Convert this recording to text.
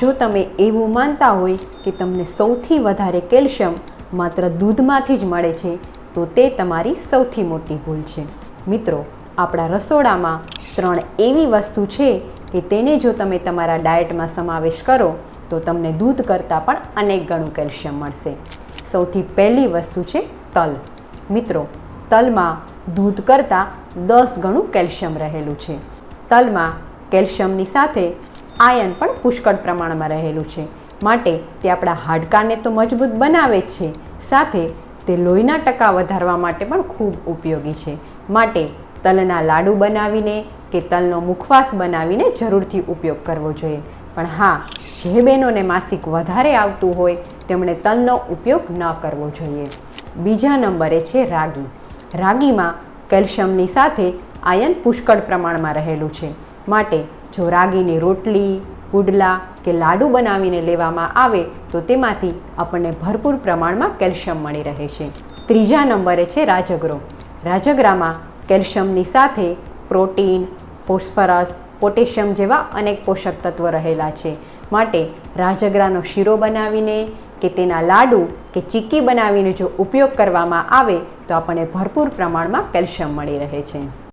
જો તમે એવું માનતા હોય કે તમને સૌથી વધારે કેલ્શિયમ માત્ર દૂધમાંથી જ મળે છે, તો તે તમારી સૌથી મોટી ભૂલ છે. મિત્રો, આપણા રસોડામાં ત્રણ એવી વસ્તુ છે કે તેને જો તમે તમારા ડાયટમાં સમાવેશ કરો, તો તમને દૂધ કરતાં પણ અનેક ગણું કેલ્શિયમ મળશે. સૌથી પહેલી વસ્તુ છે તલ. મિત્રો, તલમાં દૂધ કરતાં દસ ગણું કેલ્શિયમ રહેલું છે. તલમાં કેલ્શિયમની સાથે આયન પણ પુષ્કળ પ્રમાણમાં રહેલું છે. માટે તે આપણા હાડકાને તો મજબૂત બનાવે જ છે. સાથે તે લોહીના ટકા વધારવા માટે પણ ખૂબ ઉપયોગી છે. માટે તલના લાડુ બનાવીને કે તલનો મુખવાસ બનાવીને જરૂરથી ઉપયોગ કરવો જોઈએ. પણ હા, જે બહેનોને માસિક વધારે આવતું હોય, તેમણે તલનો ઉપયોગ ન કરવો જોઈએ. બીજા નંબરે છે રાગી. રાગીમાં કેલ્શિયમની સાથે આયન પુષ્કળ પ્રમાણમાં રહેલું છે. માટે જો રાગીની રોટલી, પુડલા કે લાડુ બનાવીને લેવામાં આવે, તો તેમાંથી આપણને ભરપૂર પ્રમાણમાં કેલ્શિયમ મળી રહે છે. ત્રીજા નંબરે છે રાજગરો. રાજગરામાં કેલ્શિયમની સાથે પ્રોટીન, ફોસ્ફરસ, પોટેશિયમ જેવા અનેક પોષક તત્વો રહેલા છે. માટે રાજગરાનો શીરો બનાવીને કે તેના લાડુ કે ચીક્કી બનાવીને જો ઉપયોગ કરવામાં આવે, તો આપણને ભરપૂર પ્રમાણમાં કેલ્શિયમ મળી રહે છે.